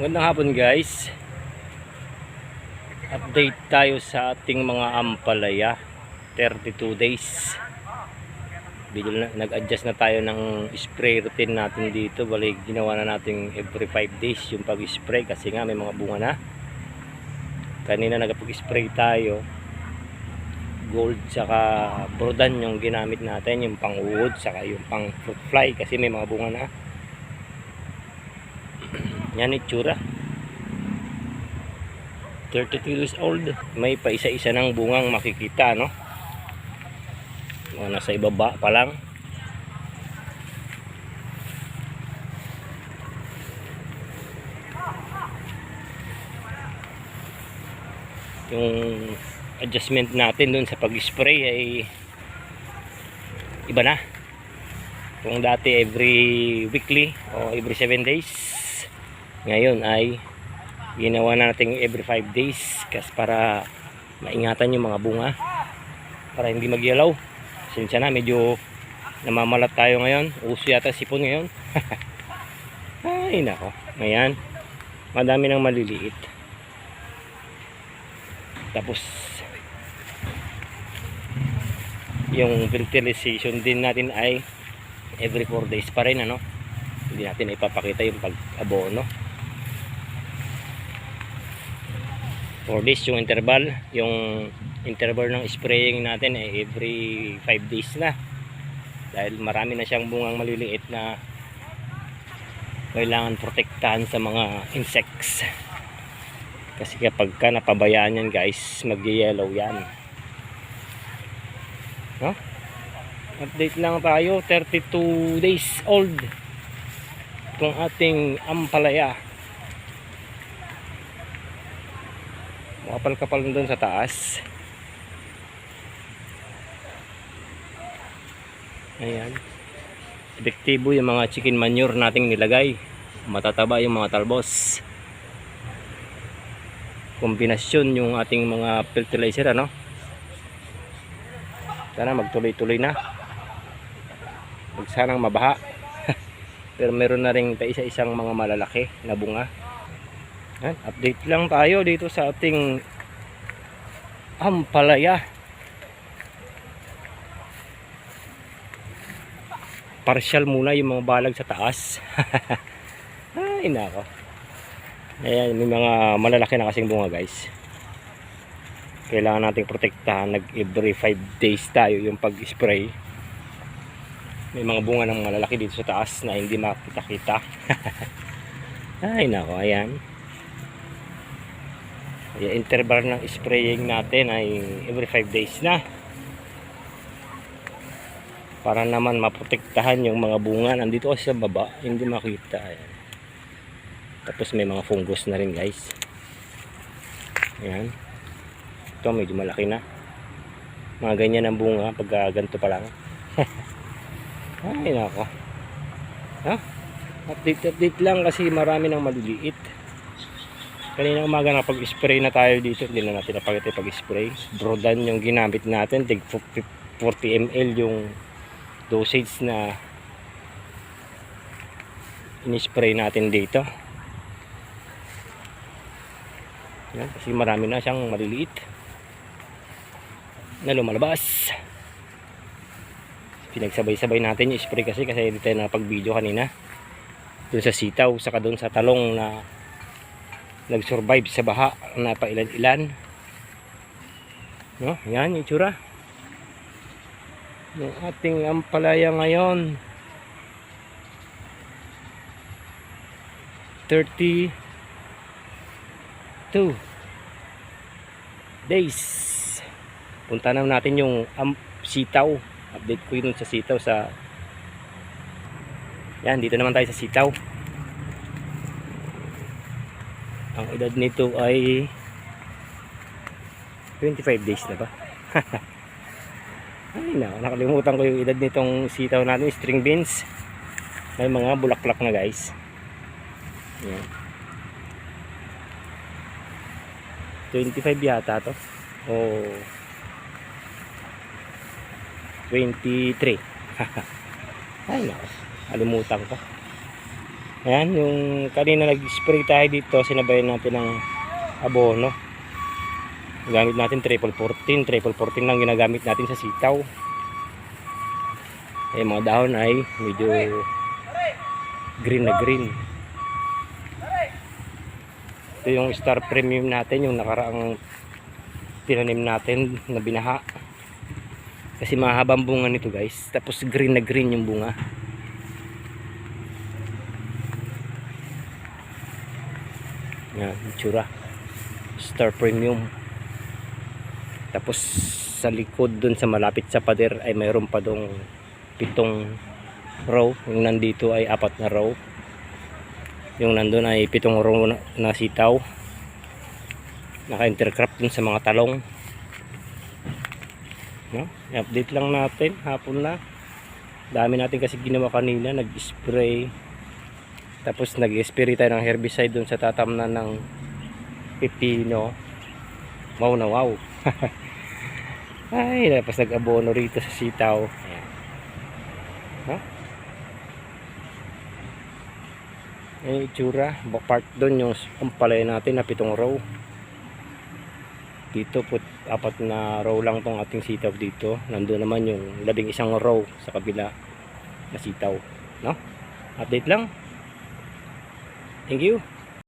Magandang hapon guys. Update tayo sa ating mga ampalaya. 32 days. Nag-adjust na tayo ng spray routine natin dito. Balik ginawa na natin every 5 days yung pag-spray kasi nga may mga bunga na. Kanina nagpag-spray tayo. Gold saka brodan yung ginamit natin, yung pang wood saka yung pang fruit fly kasi may mga bunga na. Yan itsura. 32 years old. May pa isa-isa ng bungang makikita, no? Mga nasa ibaba pa lang. Yung adjustment natin dun sa pag-spray ay iba na. Kung dati every weekly o every 7 days, ngayon ay ginawa natin every 5 days kasi para maingatan yung mga bunga para hindi magyalaw. Sinsya na, medyo namamalat tayo ngayon. Uso yata sipon ngayon. Ay, nako. Ayan. Madami nang maliliit. Tapos, yung fertilization din natin ay every 4 days pa rin, ano? Hindi natin ipapakita yung pag-abono. 4 days yung interval. Yung interval ng spraying natin ay every 5 days na. Dahil marami na siyang bungang maliliit na kailangan protektahan sa mga insects. Kasi kapag ka napabayaan yan guys, mag-yellow yan. No? Update lang tayo, 32 days old. Itong ating ampalaya. Makapal-kapal doon sa taas. Ayan. Epektibo yung mga chicken manure nating nilagay. Matataba yung mga talbos. Kombinasyon yung ating mga fertilizer ano. Sana magtuloy-tuloy na. Huwag sanang mabaha. Pero meron na rin pa isa-isang mga malalaki na bunga. Yan, update lang tayo dito sa ating ampalaya. Partial muna yung mga balag sa taas. Ay, nako. Ayan, may mga malalaki na kasing bunga guys. Kailangan nating protektahan. Nag every 5 days tayo yung pag-spray. May mga bunga ng malalaki dito sa taas na hindi makita-kita. Ay, nako, ayan. Yung interval ng spraying natin ay every 5 days na. Para naman maprotektahan yung mga bunga. Nandito kasi sa baba, hindi makita. Ayan. Tapos may mga fungus na rin guys. Ayan. Ito medyo malaki na. Mga ganyan ang bunga pag ah, ganito pa lang. Ay nako. Ha? Update update lang kasi marami nang maliliit. Kanina umaga na pag-spray na tayo dito, hindi na natin yung pag-spray. Brodan yung ginamit natin, tig 40 ml yung dosage na in-spray natin dito. Yan, kasi marami na siyang maliliit na lumalabas. Pinagsabay-sabay natin yung spray kasi kasi dito na pag-video kanina. Doon sa sitaw, saka doon sa talong na nag-survive sa baha na pailan-ilan. No, yan itsura. Yung ating ampalaya ngayon. 32 days. Punta na natin yung um, sitaw. Update ko yun sa sitaw sa Yan, dito naman tayo sa sitaw. Ang edad nito ay 25 days na ba? ay na, nakalimutan ko yung edad nitong sitaw natin, string beans. May mga bulaklak na guys. Yan. 25 yata to. O 23. ay nako, kalimutan ko. Ayan, yung kanina nag-spray tayo dito, sinabayan natin ng abono. Gamit natin triple 14, triple 14 lang ginagamit natin sa sitaw. Eh, mga dahon ay medyo green na green. Ito yung star premium natin, yung nakaraang tinanim natin na binaha. Kasi mahabang bunga nito guys. Tapos green na green yung bunga. Yan, itsura. Star premium. Tapos sa likod dun sa malapit sa pader ay mayroon pa dong pitong row. Yung nandito ay apat na row. Yung nandun ay pitong row na, na sitaw. Naka-intercrop dun sa mga talong. No? I-update lang natin. Hapon na. Dami natin kasi ginawa kanina. Nag-spray. Tapos nag-spray tayo ng herbicide dun sa tatamnan ng pipino. Wow na wow. Ay, tapos nag-abono rito sa sitaw. Ayan. Ha? Yung itsura. Part doon yung umpalay natin na pitong row. Dito po apat na row lang tong ating sitaw dito. Nandun naman yung labing isang row sa kabila na sitaw. No? Update lang. Thank you.